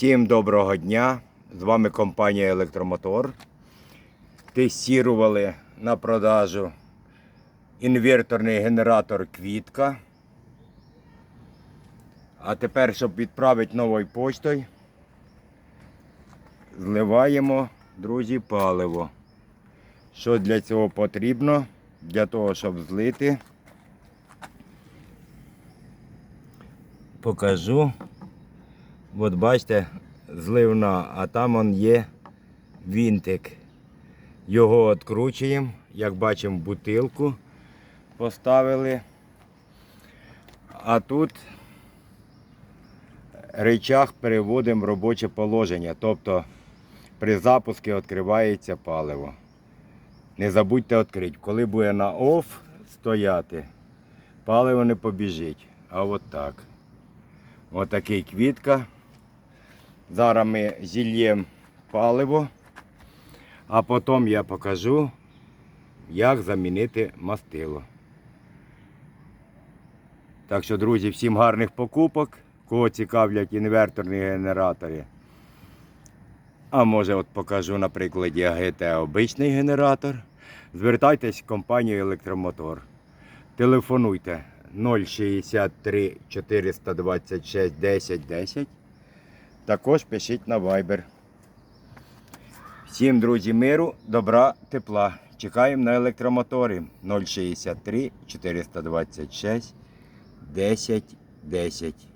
Всім доброго дня! З вами компанія Електромотор. Тестували на продажу інверторний генератор Квітка. А тепер, щоб відправити новою поштою, зливаємо, друзі, паливо. Що для цього потрібно? Для того, щоб злити. Покажу. От бачите, зливна, а там он є вінтик. Його відкручуємо, як бачимо, бутилку поставили. А тут речах переводимо в робоче положення. Тобто при запуску відкривається паливо. Не забудьте відкрити. Коли буде на OFF стояти, паливо не побіжить. А от так. Отакий квітка. Зараз ми зільємо паливо, а потім я покажу, як замінити мастило. Так що, друзі, всім гарних покупок, кого цікавлять інверторні генератори. А може от покажу на прикладі АГТ обичний генератор. Звертайтесь в компанію Електромотор. Телефонуйте 063 426 10 10. Також пишіть на Viber. Всім, друзі, миру, добра, тепла. Чекаємо на електромотори 063 426 10 10.